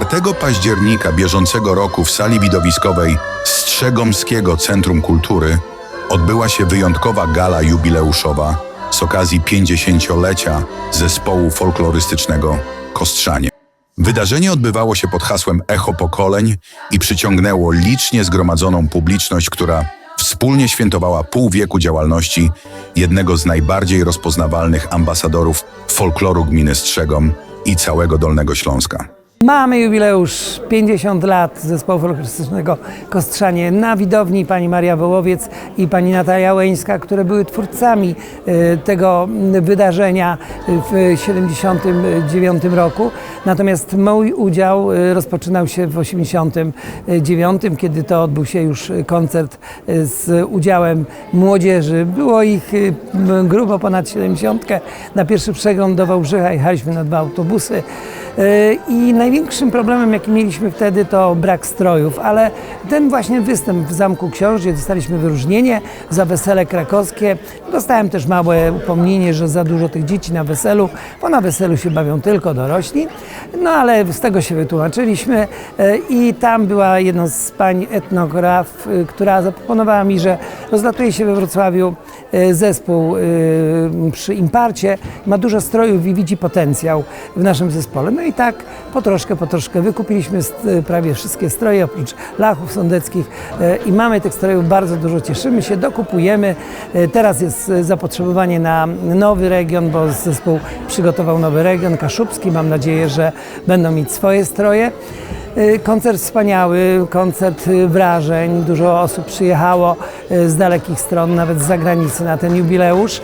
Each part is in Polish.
4 października bieżącego roku w sali widowiskowej Strzegomskiego Centrum Kultury odbyła się wyjątkowa gala jubileuszowa z okazji 50-lecia zespołu folklorystycznego Kostrzanie. Wydarzenie odbywało się pod hasłem Echo Pokoleń i przyciągnęło licznie zgromadzoną publiczność, która wspólnie świętowała pół wieku działalności jednego z najbardziej rozpoznawalnych ambasadorów folkloru gminy Strzegom i całego Dolnego Śląska. Mamy jubileusz 50 lat zespołu folklorystycznego Kostrzanie na widowni pani Maria Wołowiec i pani Natalia Łeńska, które były twórcami e, tego wydarzenia w 79 roku. Natomiast mój udział e, rozpoczynał się w 89, kiedy to odbył się już koncert e, z udziałem młodzieży. Było ich e, grubo ponad 70. Na pierwszy przegląd do Wałbrzycha jechaliśmy na dwa autobusy. I największym problemem, jaki mieliśmy wtedy, to brak strojów, ale ten właśnie występ w Zamku Książ, gdzie dostaliśmy wyróżnienie za wesele krakowskie. Dostałem też małe upomnienie, że za dużo tych dzieci na weselu, bo na weselu się bawią tylko dorośli. No ale z tego się wytłumaczyliśmy e, i tam była jedna z pań etnograf, e, która zaproponowała mi, że rozlatuje się we Wrocławiu e, zespół przy Imparcie, ma dużo strojów i widzi potencjał w naszym zespole. No i tak po troszkę, po troszkę wykupiliśmy prawie wszystkie stroje, oprócz lachów sądeckich i mamy tych strojów bardzo dużo, cieszymy się, dokupujemy. Teraz jest zapotrzebowanie na nowy region, bo zespół przygotował nowy region, Kaszubski. Mam nadzieję, że będą mieć swoje stroje. Y, Koncert wspaniały, koncert y, wrażeń. Dużo osób przyjechało y, z dalekich stron, nawet z zagranicy na ten jubileusz.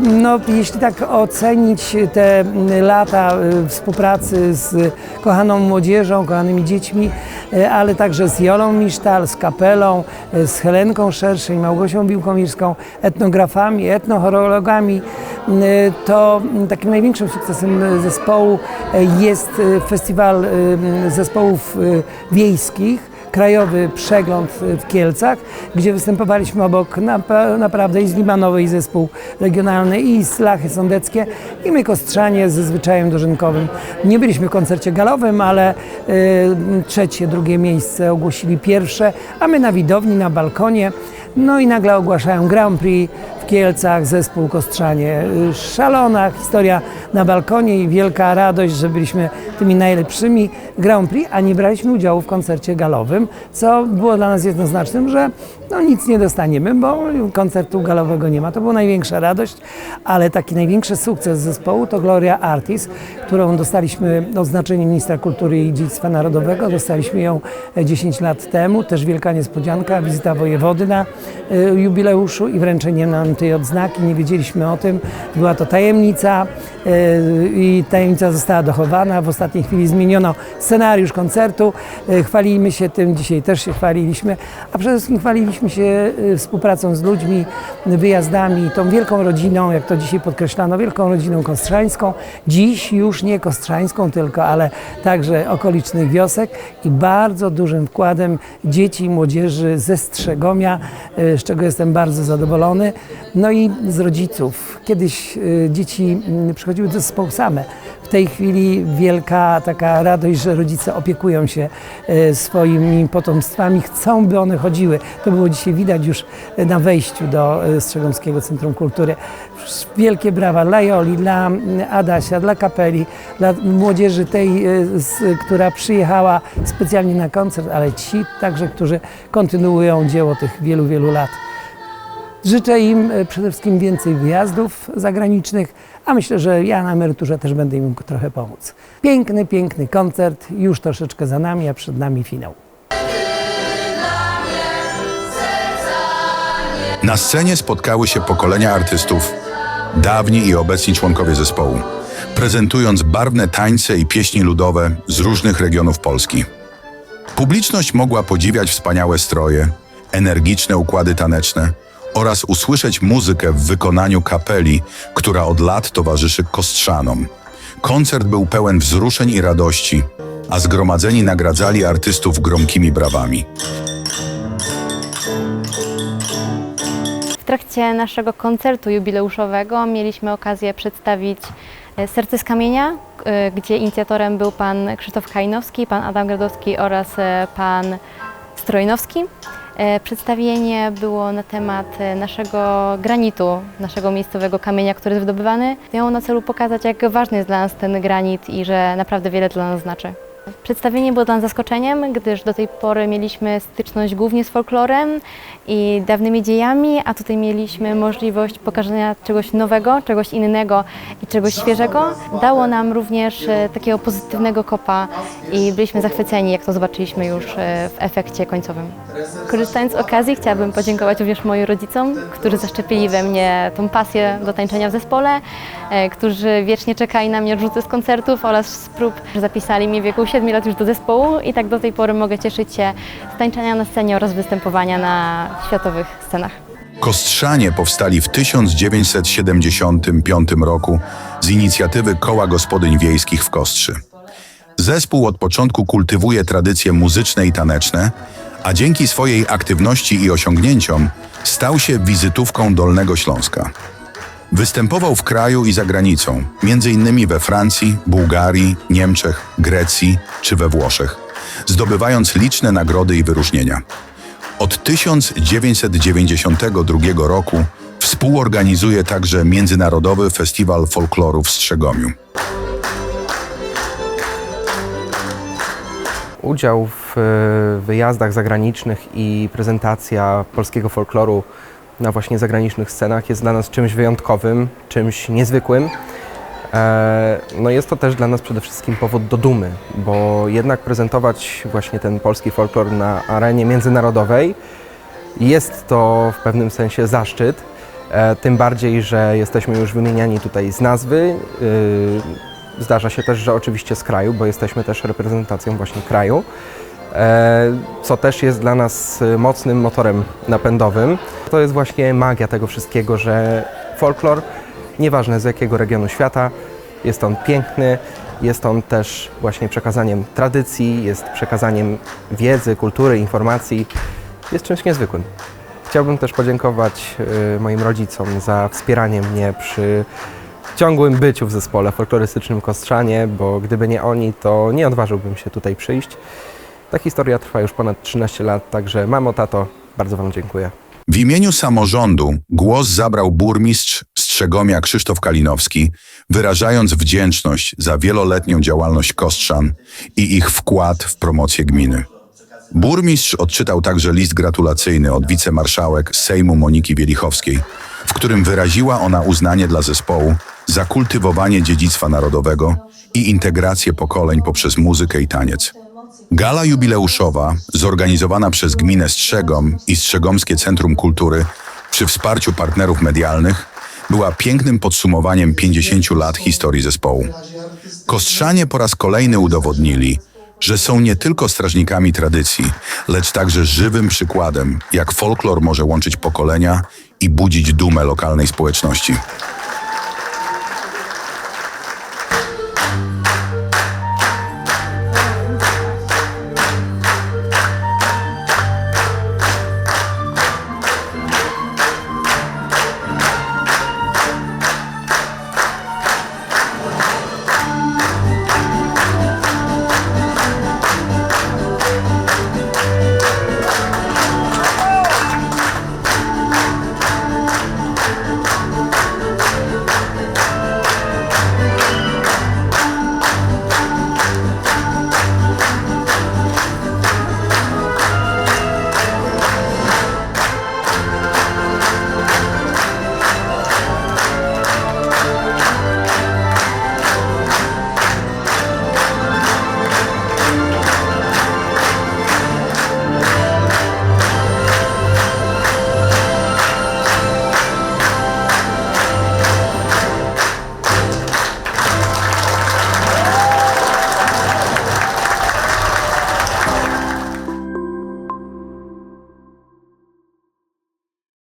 No, jeśli tak ocenić te lata współpracy z kochaną młodzieżą, kochanymi dziećmi, ale także z Jolą Misztal, z kapelą, z Helenką Szerszeń, Małgosią Biłkomirską, etnografami, etnochorologami, to mm, takim największym sukcesem y, zespołu y, jest y, festiwal y, zespołów y, wiejskich. Krajowy przegląd y, w Kielcach, gdzie występowaliśmy obok naprawdę i z Limanowej zespół regionalny i z Lachy Sądeckie i my Kostrzanie ze zwyczajem dożynkowym. Nie byliśmy w koncercie galowym, ale y, trzecie, drugie miejsce ogłosili pierwsze, a my na widowni, na balkonie. No i nagle ogłaszają Grand Prix w Kielcach, zespół Kostrzanie. Szalona historia na balkonie i wielka radość, że byliśmy tymi najlepszymi Grand Prix, a nie braliśmy udziału w koncercie galowym, co było dla nas jednoznacznym, że no nic nie dostaniemy, bo koncertu galowego nie ma. To była największa radość, ale taki największy sukces zespołu to Gloria Artis, którą dostaliśmy oznaczenie Ministra Kultury i Dziedzictwa Narodowego. Dostaliśmy ją e, 10 lat temu, też wielka niespodzianka, wizyta wojewody na e, jubileuszu i wręczenie nam tej odznaki. Nie wiedzieliśmy o tym, była to tajemnica e, i tajemnica została dochowana. W ostatniej chwili zmieniono scenariusz koncertu. E, Chwalimy się tym, dzisiaj też się chwaliliśmy, a przede wszystkim chwaliliśmy się e, współpracą z ludźmi, wyjazdami, tą wielką rodziną, jak to dzisiaj podkreślano, wielką rodziną kostrzańską. Dziś już nie kostrzańską tylko, ale także okolicznych wiosek i bardzo dużym wkładem dzieci i młodzieży ze Strzegomia, z czego jestem bardzo zadowolony. No i z rodziców. Kiedyś e, dzieci mm, przychodziły do zespołu same. W tej chwili wielka taka radość, że rodzice opiekują się e, swoimi potomstwami, chcą, by one chodziły. To było dzisiaj widać już na wejściu do e, Strzegomskiego Centrum Kultury. Wielkie brawa dla Joli, dla mm, Adasia, dla kapeli, dla młodzieży tej, która przyjechała specjalnie na koncert, ale ci także, którzy kontynuują dzieło tych wielu, wielu lat. Życzę im e, przede wszystkim więcej wyjazdów zagranicznych, a myślę, że ja na emeryturze też będę im trochę pomóc. Piękny, piękny koncert, już troszeczkę za nami, a przed nami finał. Na scenie spotkały się pokolenia artystów, dawni i obecni członkowie zespołu, prezentując barwne tańce i pieśni ludowe z różnych regionów Polski. Publiczność mogła podziwiać wspaniałe stroje, energiczne układy taneczne oraz usłyszeć muzykę w wykonaniu kapeli, która od lat towarzyszy Kostrzanom. Koncert był pełen wzruszeń i radości, a zgromadzeni nagradzali artystów gromkimi brawami. W trakcie naszego koncertu jubileuszowego mieliśmy okazję przedstawić E, Serce z kamienia, e, gdzie inicjatorem był pan Krzysztof Kalinowski, pan Adam Gradowski oraz e, pan Strojnowski. E, Przedstawienie było na temat e, naszego granitu, naszego miejscowego kamienia, który jest wydobywany. Miało na celu pokazać, jak ważny jest dla nas ten granit i że naprawdę wiele dla nas znaczy. Przedstawienie było dla nas zaskoczeniem, gdyż do tej pory mieliśmy styczność głównie z folklorem i dawnymi dziejami, a tutaj mieliśmy możliwość pokazania czegoś nowego, czegoś innego i czegoś świeżego. Dało nam również e, takiego pozytywnego kopa i byliśmy zachwyceni, jak to zobaczyliśmy już e, w efekcie końcowym. Korzystając z okazji, chciałabym podziękować również moim rodzicom, którzy zaszczepili we mnie tą pasję do tańczenia w zespole, e, którzy wiecznie czekali na mnie odrzuty z koncertów oraz z prób. Zapisali mnie w wieku 7 lat już do zespołu i tak do tej pory mogę cieszyć się z tańczenia na scenie oraz występowania na światowych scenach. Kostrzanie powstali w 1975 roku z inicjatywy Koła Gospodyń Wiejskich w Kostrzy. Zespół od początku kultywuje tradycje muzyczne i taneczne, a dzięki swojej aktywności i osiągnięciom stał się wizytówką Dolnego Śląska. Występował w kraju i za granicą, m.in. we Francji, Bułgarii, Niemczech, Grecji czy we Włoszech, zdobywając liczne nagrody i wyróżnienia. Od 1992 roku współorganizuje także Międzynarodowy Festiwal Folkloru w Strzegomiu. Udział w e, wyjazdach zagranicznych i prezentacja polskiego folkloru na właśnie zagranicznych scenach jest dla nas czymś wyjątkowym, czymś niezwykłym. E, No jest to też dla nas przede wszystkim powód do dumy, bo jednak prezentować właśnie ten polski folklor na arenie międzynarodowej jest to w pewnym sensie zaszczyt. E, Tym bardziej, że jesteśmy już wymieniani tutaj z nazwy. y, Zdarza się też, że oczywiście z kraju, bo jesteśmy też reprezentacją właśnie kraju, e, co też jest dla nas mocnym motorem napędowym. To jest właśnie magia tego wszystkiego, że folklor, nieważne z jakiego regionu świata, jest on piękny, jest on też właśnie przekazaniem tradycji, jest przekazaniem wiedzy, kultury, informacji, jest czymś niezwykłym. Chciałbym też podziękować y, moim rodzicom za wspieranie mnie przy ciągłym byciu w zespole folklorystycznym Kostrzanie, bo gdyby nie oni, to nie odważyłbym się tutaj przyjść. Ta historia trwa już ponad 13 lat, także mamo, tato, bardzo Wam dziękuję. W imieniu samorządu głos zabrał burmistrz Strzegomia Krzysztof Kalinowski, wyrażając wdzięczność za wieloletnią działalność Kostrzan i ich wkład w promocję gminy. Burmistrz odczytał także list gratulacyjny od wicemarszałek Sejmu Moniki Wielichowskiej, w którym wyraziła ona uznanie dla zespołu za kultywowanie dziedzictwa narodowego i integrację pokoleń poprzez muzykę i taniec. Gala jubileuszowa, zorganizowana przez gminę Strzegom i Strzegomskie Centrum Kultury przy wsparciu partnerów medialnych, była pięknym podsumowaniem 50 lat historii zespołu. Kostrzanie po raz kolejny udowodnili, że są nie tylko strażnikami tradycji, lecz także żywym przykładem, jak folklor może łączyć pokolenia i budzić dumę lokalnej społeczności.